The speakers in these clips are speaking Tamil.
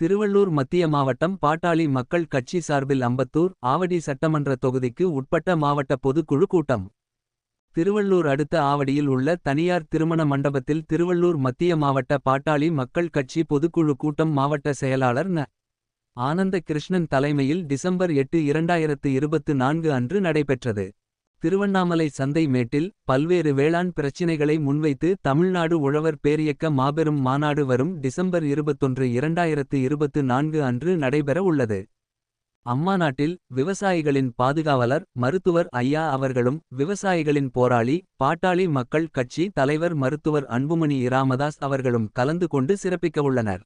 திருவள்ளூர் மத்திய மாவட்டம் பாட்டாளி மக்கள் கட்சி சார்பில் அம்பத்தூர் ஆவடி சட்டமன்ற தொகுதிக்கு உட்பட்ட மாவட்ட பொதுக்குழு கூட்டம் திருவள்ளூர் அடுத்த ஆவடியில் உள்ள தனியார் திருமண மண்டபத்தில் திருவள்ளூர் மத்திய மாவட்ட பாட்டாளி மக்கள் கட்சி பொதுக்குழு கூட்டம் மாவட்ட செயலாளர் ந. ஆனந்த கிருஷ்ணன் தலைமையில் டிசம்பர் எட்டு இரண்டாயிரத்து இருபத்து நான்கு அன்று நடைபெற்றது. திருவண்ணாமலை சந்தை மேட்டில் பல்வேறு வேளாண் பிரச்சினைகளை முன்வைத்து தமிழ்நாடு உழவர் பேரியக்க மாபெரும் மாநாடு வரும் டிசம்பர் இருபத்தொன்று இரண்டாயிரத்து இருபத்து நான்கு அன்று நடைபெற உள்ளது. அம்மாநாட்டில் விவசாயிகளின் பாதுகாவலர் மருத்துவர் ஐயா அவர்களும் விவசாயிகளின் போராளி பாட்டாளி மக்கள் கட்சி தலைவர் மருத்துவர் அன்புமணி இராமதாஸ் அவர்களும் கலந்து கொண்டு சிறப்பிக்கவுள்ளனர்.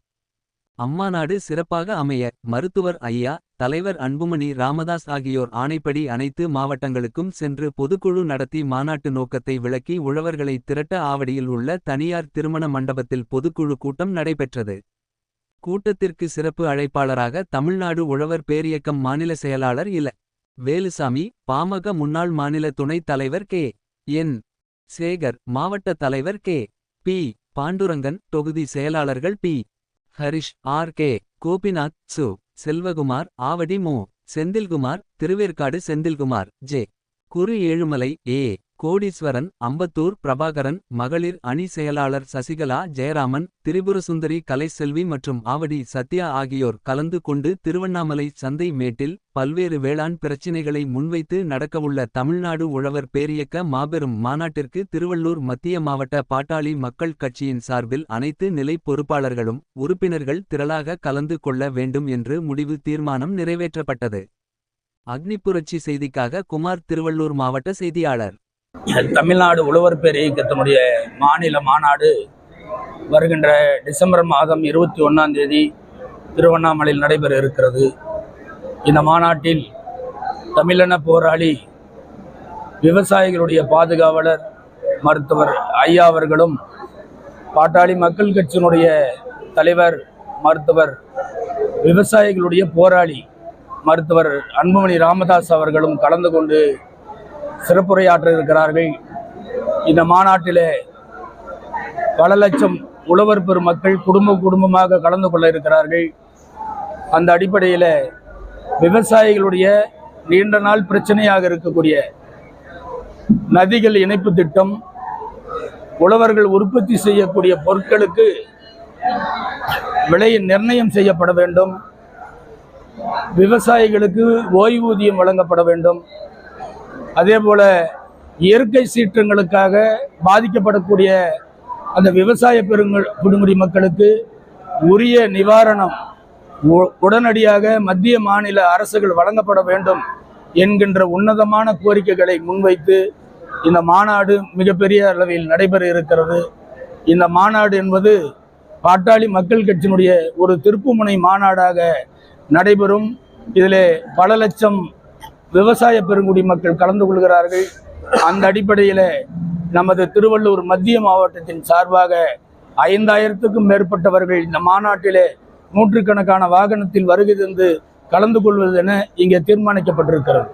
அம்மாநாடு சிறப்பாக அமைய மருத்துவர் ஐயா தலைவர் அன்புமணி ராமதாஸ் ஆகியோர் ஆணைப்படி அனைத்து மாவட்டங்களுக்கும் சென்று பொதுக்குழு நடத்தி மாநாட்டு நோக்கத்தை விளக்கி உழவர்களை திரட்ட ஆவடியில் உள்ள தனியார் திருமண மண்டபத்தில் பொதுக்குழு கூட்டம் நடைபெற்றது. கூட்டத்திற்கு சிறப்பு அழைப்பாளராக தமிழ்நாடு உழவர் பேரியக்கம் மாநில செயலாளர் இல. வேலுசாமி பாமக முன்னாள் மாநில துணைத் தலைவர் கே. என். சேகர் மாவட்ட தலைவர் கே. பி. பாண்டுரங்கன் தொகுதி செயலாளர்கள் P. Harish R K. Gopinath சு. செல்வகுமார் ஆவடி மு. செந்தில்குமார் திருவேற்காடு செந்தில்குமார் ஜே. குரு ஏழுமலை ஏ. கோடீஸ்வரன் அம்பத்தூர் பிரபாகரன் மகளிர் அணி செயலாளர் சசிகலா ஜெயராமன் திரிபுரசுந்தரி கலைசெல்வி மற்றும் ஆவடி சத்யா ஆகியோர் கலந்து கொண்டு திருவண்ணாமலை சந்தை மேட்டில் பல்வேறு வேளாண் பிரச்சினைகளை முன்வைத்து நடக்கவுள்ள தமிழ்நாடு உழவர் பேரியக்க மாபெரும் மாநாட்டிற்கு திருவள்ளூர் மத்திய மாவட்ட பாட்டாளி மக்கள் கட்சியின் சார்பில் அனைத்து நிலை பொறுப்பாளர்களும் உறுப்பினர்கள் திரளாக கலந்து கொள்ள வேண்டும் என்று முடிவு தீர்மானம் நிறைவேற்றப்பட்டது. அக்னிப்புரட்சி செய்திக்காக குமார் திருவள்ளூர் மாவட்ட செய்தியாளர். தமிழ்நாடு உழவர் பேர் இயக்கத்தினுடைய மாநில மாநாடு வருகின்ற டிசம்பர் மாதம் இருபத்தி ஒன்றாம் தேதி திருவண்ணாமலையில் நடைபெற இருக்கிறது. இந்த மாநாட்டில் தமிழன போராளி விவசாயிகளுடைய பாதுகாவலர் மருத்துவர் ஐயா அவர்களும் பாட்டாளி மக்கள் கட்சியினுடைய தலைவர் மருத்துவர் விவசாயிகளுடைய போராளி மருத்துவர் அன்புமணி ராமதாஸ் அவர்களும் கலந்து கொண்டு சிறப்புரையாற்ற இருக்கிறார்கள் இந்த மாநாட்டிலே பல லட்சம் உழவர் பெருமக்கள் குடும்ப குடும்பமாக கலந்து கொள்ள இருக்கிறார்கள். அந்த அடிப்படையில் விவசாயிகளுடைய நீண்ட நாள் பிரச்சனையாக இருக்கக்கூடிய நதிகள் இணைப்பு திட்டம் உழவர்கள் உற்பத்தி செய்யக்கூடிய பொருட்களுக்கு விலை நிர்ணயம் செய்யப்பட வேண்டும். விவசாயிகளுக்கு ஓய்வூதியம் வழங்கப்பட வேண்டும். அதே போல் இயற்கை சீற்றங்களுக்காக பாதிக்கப்படக்கூடிய அந்த விவசாய பெருங்குடி குடிமுடி மக்களுக்கு உரிய நிவாரணம் உ- உடனடியாக மத்திய மாநில அரசுகள் வழங்கப்பட வேண்டும் என்கின்ற உன்னதமான கோரிக்கைகளை முன்வைத்து இந்த மாநாடு மிகப்பெரிய அளவில் நடைபெற இருக்கிறது. இந்த மாநாடு என்பது பாட்டாளி மக்கள் கட்சியினுடைய ஒரு திருப்புமுனை மாநாடாக நடைபெறும். இதில் பல லட்சம் விவசாய பெருங்குடி மக்கள் கலந்து கொள்கிறார்கள். அந்த அடிப்படையில் நமது திருவள்ளூர் மத்திய மாவட்டத்தின் சார்பாக ஐந்தாயிரத்துக்கும் மேற்பட்டவர்கள் இந்த மாநாட்டிலே நூற்றுக்கணக்கான வாகனத்தில் வருகை தந்து கலந்து கொள்வதென இங்கே தீர்மானிக்கப்பட்டிருக்கிறது.